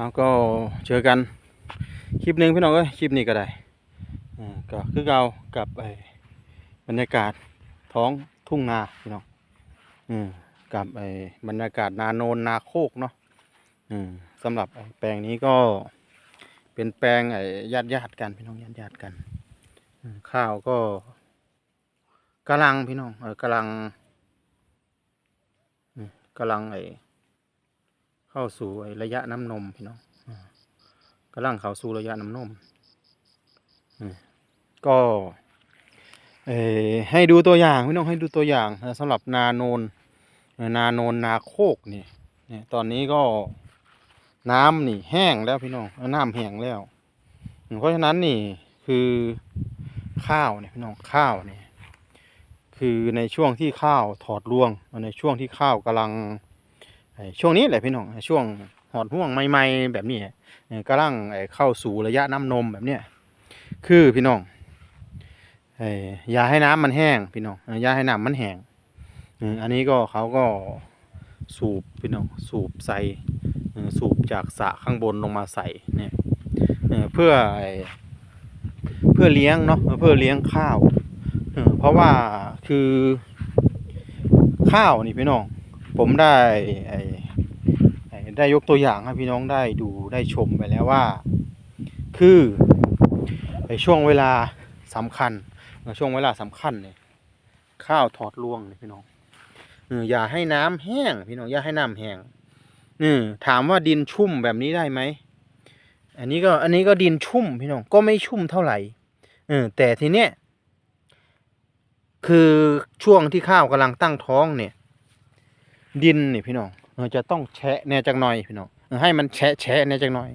เอาก็เจอกันคลิปหนึ่งพี่น้องเอ้ยคลิปนี้ก็ได้ก็คือเรากับไอ้บรรยากาศท้องทุ่งนาพี่น้องอืมกับไอ้บรรยากาศนาโนนนาโคกเนาะอืมสำหรับแปลงนี้ก็เป็นแปลงไอ้ญาติญาติกันพี่น้องญาติญาติกันข้าวก็กำลังพี่น้องเออกำลังกำลังไอ้ เข้าสู่ระยะน้ำนมพี่น้องอ่ากำลังเข้าสู่ระยะน้ำนมก็ให้ดูตัวอย่างพี่น้องให้ดูตัวอย่างสำหรับนาโนน นาโนนนาโคกนี่ตอนนี้ก็น้ำนี่แห้งแล้วพี่น้องน้ำแห้งแล้ว เพราะฉะนั้นนี่คือข้าวเนี่ยพี่น้องข้าวเนี่ยคือในช่วงที่ข้าวถอดรวงในช่วงที่ข้าวกำลัง ช่วงนี้แหละพี่น้องช่วงหอดห่วงใหม่ๆแบบนี้เอ่อกำลังเข้าสู่ระยะน้ำนมแบบเนี้ยคือพี่น้องอย่าให้น้ำมันแห้งพี่น้องอย่าให้น้ำมันแห้งอันนี้ก็เขาก็สูบพี่น้องสูบใส่สูบจากสระข้างบนลงมาใส่เนี่ยเพื่อเพื่อเลี้ยงเนาะเพื่อเลี้ยงข้าวเพราะว่าคือข้าวนี่พี่น้อง ผมได้ไอ้ได้ยกตัวอย่างให้พี่น้องได้ดูได้ชมไปแล้วว่า คือไอ้ช่วงเวลาสำคัญเอ่อช่วงเวลาสำคัญเนี่ยข้าวถอดรวงเนี่ยพี่น้องเอออย่าให้น้ำแห้ง พี่น้องอย่าให้น้ำแห้งเออถามว่าดินชุ่มแบบนี้ได้ไหมอันนี้ก็อันนี้ก็ดินชุ่มพี่น้องก็ไม่ชุ่มเท่าไหร่เออแต่ทีเนี้ยคือช่วงที่ข้าวกำลังตั้งท้องเนี่ย ดินนี่พี่น้องเออจะต้องแฉะแน่จักหน่อยพี่น้องให้มันแฉะแฉะแน่จักหน่อย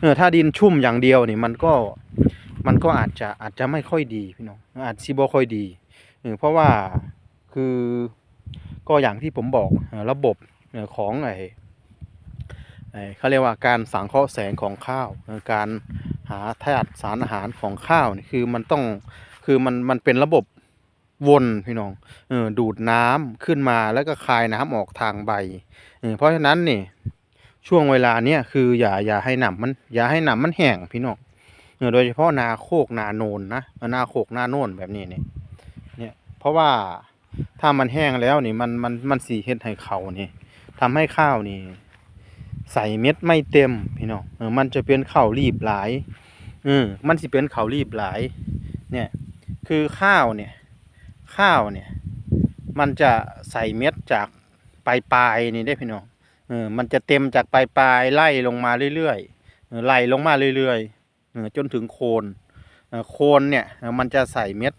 เออถ้าดินชุ่มอย่างเดียวนี่มันก็มันก็อาจจะอาจจะไม่ค่อยดีพี่น้องอาจสิบ่ค่อยดีเออเพราะว่าคือก็อย่างที่ผมบอกระบบของไอ้เขาเรียกว่าการสังเคราะห์แสงของข้าว การหาธาตุสารอาหารของข้าวนี่คือมันต้องคือมันมันเป็นระบบ วนพี่น้องเออดูดน้ำขึ้นมาแล้วก็คายน้ำออกทางใบเออเพราะฉะนั้นนี่ช่วงเวลาเนี้ยคืออย่าอย่าให้หนำมันอย่าให้หนำมันแห้งพี่น้องเออโดยเฉพาะนาโคกนาโนนนะนาโคกนาโนนแบบนี้เนี่ยเนี่ยเพราะว่าถ้ามันแห้งแล้วนี่มันมันมันสีเฮ็ดให้เขานี่ทำให้ข้าวนี่ใส่เม็ดไม่เต็มพี่น้องเออมันจะเป็นข้าวรีบหลายเออมันสิเป็นข้าวรีบหลาย เนี่ย คือข้าวเนี่ย ข้าวเนี่ย มันจะใส่เม็ดจากปลายปลายนี่ได้พี่น้องเออมันจะเต็มจากปลายปลายไล่ลงมาเรื่อยๆไล่ลงมาเรื่อยๆเออจนถึงโคนเออโคนเนี่ยมันจะใส่เม็ด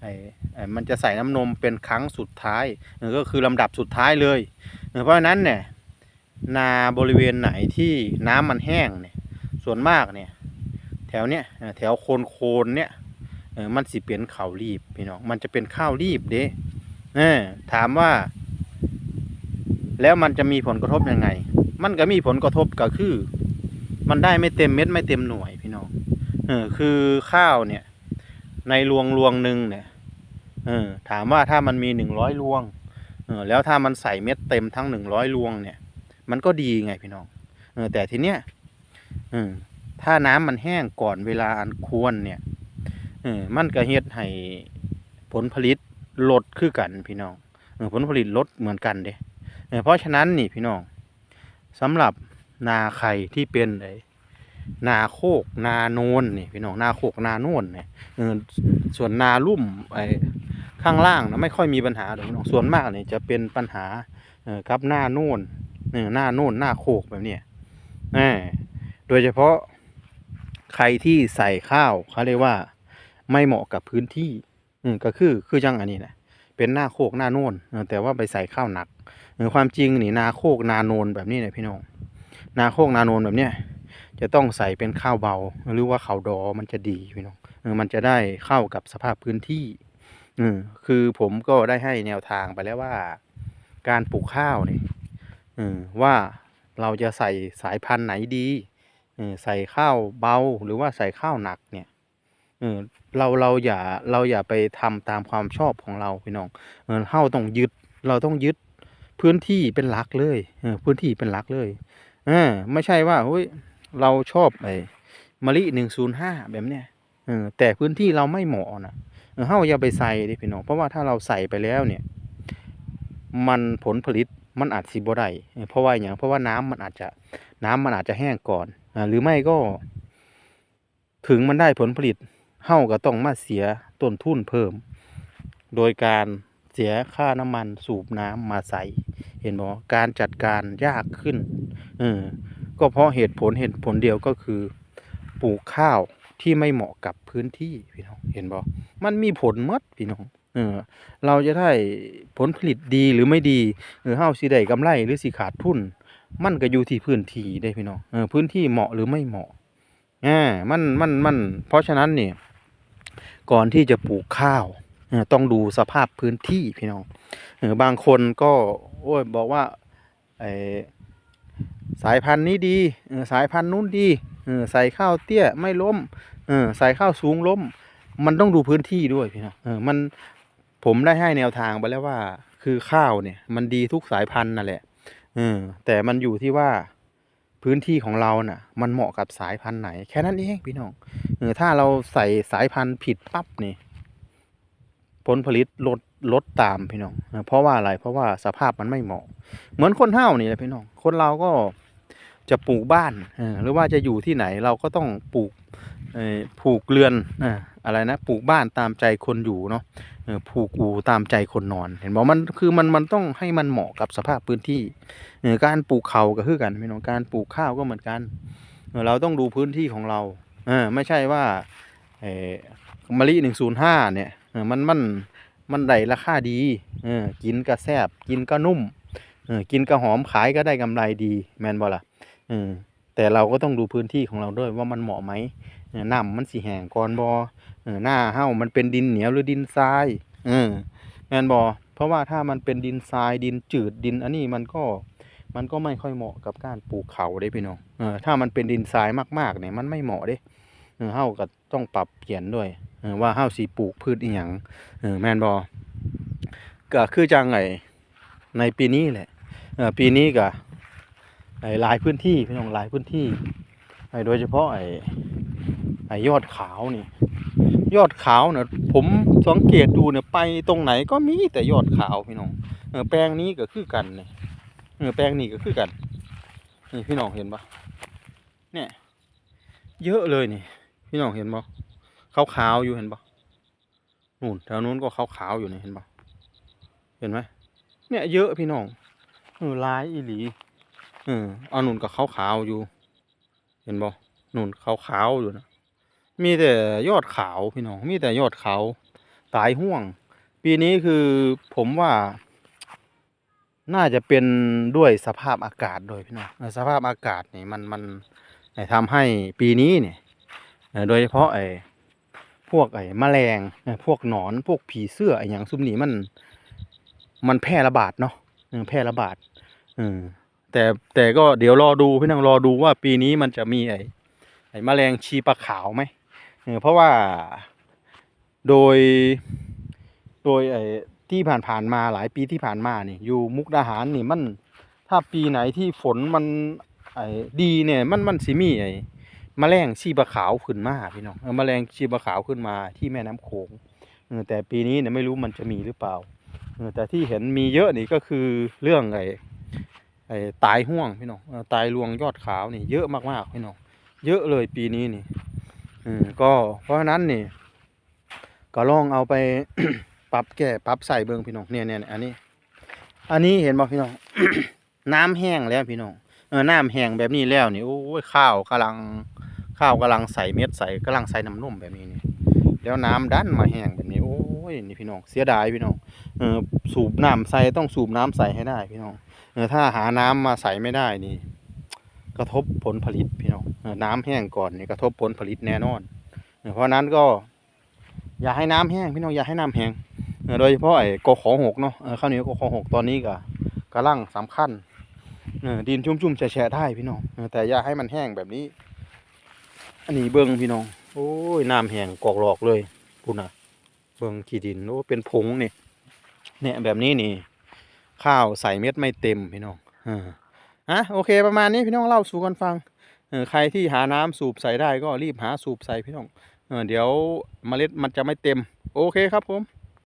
ไอ้ไอ้มันจะใส่น้ำนมเป็นครั้งสุดท้ายเออก็คือลำดับสุดท้ายเลยเออเพราะฉะนั้นเนี่ยนาบริเวณไหนที่น้ำมันแห้งเนี่ยส่วนมากเนี่ยแถวเนี้ยแถวโคนโคนเนี่ย เออมันสิเป็นข้าวรีบพี่น้องมันจะเป็นข้าวรีบเด้เออถามว่า แล้วมันจะมีผลกระทบยังไง มันก็มีผลกระทบก็คือ มันได้ไม่เต็มเม็ดไม่เต็มหน่วยพี่น้องเออคือข้าวเนี่ย ในรวงรวงหนึ่งเนี่ยเออถามว่าถ้ามันมีหนึ่งร้อยรวงเออแล้วถ้ามันใส่เม็ดเต็มทั้งหนึ่งร้อยรวงเนี่ย มันก็ดีไงพี่น้องเออแต่ทีเนี้ยเออถ้าน้ำมันแห้งก่อนเวลาอันควรเนี่ย มันก็เฮ็ดให้ผลผลิตลดคือกันพี่น้องผลผลิตลดเหมือนกันเด้เพราะฉะนั้นนี่พี่น้องสำหรับนาไข่ที่เป็นไอนาโคกนาโนนนี่พี่น้องนาโคกนาโนนเนี่ยส่วนนาลุ่มไอ้ข้างล่างนะไม่ค่อยมีปัญหาหรอกพี่น้องส่วนมากเนี่ยจะเป็นปัญหาเออกับหน้าโน่นหน้าโน่นหน้าโคกแบบเนี้ยออโดยเฉพาะใครที่ใส่ข้าวเขาเรียกว่า ไม่เหมาะกับพื้นที่อืมก็คือคือจังอันนี้แหละเป็นหน้าโคกหน้าโน่นแต่ว่าไปใส่ข้าวหนักเออความจริงนี่นาโคกนาโนนแบบนี้นี่ยพี่น้องนาโคกนาโนนแบบเนี้ยจะต้องใส่เป็นข้าวเบา หรือว่าข้าวดอมันจะดีพี่น้องมันจะได้เข้ากับสภาพพื้นที่อืมคือผมก็ได้ให้แนวทางไปแล้วว่า การปลูกข้าวนี่อว่าเราจะใส่สายพันธุ์ไหนดีอใส่ข้าวเบาหรือว่าใส่ข้าวหนักเนี่ย เออเราเราอย่าเราอย่าไปทำตามความชอบของเราพี่น้องเออเฮาต้องยึดเราต้องยึดพื้นที่เป็นหลักเลยเออพื้นที่เป็นหลักเลยอ่าไม่ใช่ว่าเฮ้ยเราชอบไอ้มะลิหนึ่งศูนย์ห้าแบบเนี้ยเออแต่พื้นที่เราไม่เหมาะนะเออเฮาอย่าไปใส่ดิพี่น้องเพราะว่าถ้าเราใส่ไปแล้วเนี่ย มันผลผลิตมันอาจสิบ่ได้เพราะว่าอย่างเพราะว่าน้ำมันอาจจะน้ำมันอาจจะแห้งก่อนอ่าหรือไม่ก็ ถึงมันได้ผลผลิต เฮาก็ต้องมาเสียต้นทุนเพิ่ม โดยการเสียค่าน้ำมันสูบน้ำมาใส่ เห็นบ่กการจัดการยากขึ้นเออก็เพราะเหตุผลเหตุผลเดียวก็คือ ปลูกข้าวที่ไม่เหมาะกับพื้นที่พี่น้องเห็นบ่มันมีผลมดพี่น้องเออเราจะได้ผลผลิตดีหรือไม่ดีเออเฮาสิได้กำไรหรือสิขาดทุน มันก็อยู่ที่พื้นที่ได้พี่น้องเออพื้นที่เหมาะหรือไม่เหมาะอ่ามันมันมันเพราะฉะนั้นเนี่ย ก่อนที่จะปลูกข้าวต้องดูสภาพพื้นที่พี่น้องบางคนก็โอ้ยบอกว่าสายพันธุ์นี้ดีสายพันธุ์นู้นดีใส่ข้าวเตี้ยไม่ล้มใส่ข้าวสูงล้ม มันต้องดูพื้นที่ด้วยพี่น้องมันผมได้ให้แนวทางไปแล้วว่า คือข้าวเนี่ย มันดีทุกสายพันธุ์นั่นแหละแต่มันอยู่ที่ว่าพื้นที่ของเราน่ะ มันเหมาะกับสายพันธุ์ไหน แค่นั้นเองพี่น้อง ถ้าเราใส่สายพันธุ์ผิดปั๊บนี่ผลผลิตลดลดตามพี่น้อง เพราะว่าอะไร เพราะว่าสภาพมันไม่เหมาะ เหมือนคนเฮ้านี่แหละพี่น้อง คนเราก็จะปลูกบ้านหรือว่าจะอยู่ที่ไหนเราก็ต้องปลูกเออผูกเรือนอะไรนะปลูกบ้านตามใจคนอยู่เนาะผูกอูตามใจคนนอน เห็นบอกมันคือมันมันต้องให้มันเหมาะกับสภาพพื้นที่การปลูกเขาก็คือกันพี่น้องการปลูกข้าวก็เหมือนกัน เราต้องดูพื้นที่ของเรา ออไม่ใช่ว่าเออมะลิหนึ่งศูนย์ห้าเนี่ยเออมันมันมันได้ราคาดีเออกินก็แซบกินก็นุ่มเออกินก็หอมขายก็ได้กำไรดีแมนบอล่ะเออแต่เราก็ต้องดูพื้นที่ของเราด้วยว่ามันเหมาะไหมน้ำมันสีแห้งก่อนบอเออหน้าเฮ้ามันเป็นดินเหนียวหรือดินทรายเออแมนบอเพราะว่าถ้ามันเป็นดินทรายดินจืดดินอันนี้มันก็ มันก็ไม่ค่อยเหมาะกับการปลูกเขาได้พี่น้องเออถ้ามันเป็นดินทรายมากๆเนี่ยมันไม่เหมาะเด้เออเฮ้าก็ต้องปรับเปลี่ยนด้วยเออว่าเฮ้าสีปลูกพืชอีหยังเออแมนบอก็คือจังไงในปีนี้แหละเออปีนี้ก็ไอ้หลายพื้นที่พี่น้องหลายพื้นที่ไอ้โดยเฉพาะไอ้ไอ้ยอดขาวนี่ ยอดขาวเนี่ยผมสังเกตดูเนี่ยไปตรงไหนก็มีแต่ยอดขาวพี่น้องเออแปลงนี้ก็คือกันเนี่ย เออแปลงนี้ก็คือกัน นี่พี่น้องเห็นปะเนี่ย เยอะเลยนี่ พี่น้องเห็นปะขาวขาวๆอยู่เห็นปะนู่นแถวนู้นก็ขาวขาวๆอยู่นี่เห็นปะเห็นไหมเนี่ยเยอะพี่น้องเออลายอีหลีเออเอานู่นก็ขาวขาวๆอยู่ เห็นปะนู่นขาวขาวๆอยู่นะมีแต่ยอดขาวพี่น้อง มีแต่ยอดขาวตายห่วง ปีนี้คือผมว่า น่าจะเป็นด้วยสภาพอากาศโดยพี่น้องสภาพอากาศนี่มันมันทำให้ปีนี้เนี่ยโดยเฉพาะไอ้พวกไอ้แมลงเอ่อพวกหนอนพวกผีเสื้อไอ้อย่างซุมนี้มัน มันแพร่ระบาดเนาะแพร่ระบาดอแต่แต่ก็เดี๋ยวรอดูพี่น้องรอดูว่าปีนี้มันจะมีไอ้ไอ้แมลงชีปลาขาวไหมเออเพราะว่าโดยโดยไอ้ที่ผ่านๆมาหลายปีที่ผ่านมานี่อยู่มุกดาหารนี่มัน ถ้าปีไหนที่ฝนมันไอ้ดีเนี่ยมันมันสิมีไอ้แมลงชีบะขาวขึ้นมาพี่น้องเออแมลงชีบะขาวขึ้นมาที่แม่น้ำโขงแต่ปีนี้เนี่ยไม่รู้มันจะมีหรือเปล่าแต่ที่เห็นมีเยอะนี่ก็คือเรื่องไอ้ไอ้ตายห่วงพี่น้องตายรวงยอดขาวนี่เยอะมากๆพี่น้องเยอะเลยปีนี้นี่อืมก็เพราะฉะนั้นนี่ ก็ลองเอาไป ปรับแก้ปรับใส่เบิ่งพี่น้องเนี่ยเนี่ยอันนี้ อันนี้เห็นบ่พี่น้อง น้ำแห้งแล้วพี่น้องเออน้ำแห้งแบบนี้แล้วนี่โอ้ยข้าวกำลังข้าวกำลังใส่เม็ดใส่กำลังใส่น้ำนุ่มแบบนี้นี่แล้วน้ำดันมาแห้งแบบนี้โอ้ยนี่พี่น้องเสียดายพี่น้องเออสูบน้ำใส่ต้องสูบน้ำใส่ให้ได้พี่น้องเออถ้าหาน้ำมาใส่ไม่ได้นี่ กระทบผลผลิตพี่น้องเออน้ำแห้งก่อนนี่กระทบผลผลิตแน่นอนเพราะนั้นก็ อย่าให้น้ำแห้งพี่น้องอย่าให้น้ำแห้ง โดยเฉพาะไอ้กขอหกเนาะข้าวเหนียวกขอหกตอนนี้ก็กำลังสำคัญดินชุ่มๆแฉะๆได้พี่น้องแต่อย่าให้มันแห้งแบบนี้ อันนี้เบิ้งพี่น้อง โอ้ยน้ำแห้งกอกหลอกเลยปุ่นอะเบิ้งขี้ดินโอ้เป็นผงนี่เนี่ยแบบนี้นี่ ข้าวใส่เม็ดไม่เต็มพี่น้องออฮะโอเคประมาณนี้พี่น้องเล่าสู่กันฟังใครที่หาน้ำสูบใส่ได้ก็รีบหาสูบใส่พี่น้องเออเดี๋ยวเมล็ดมันจะไม่เต็ม โอเคครับผม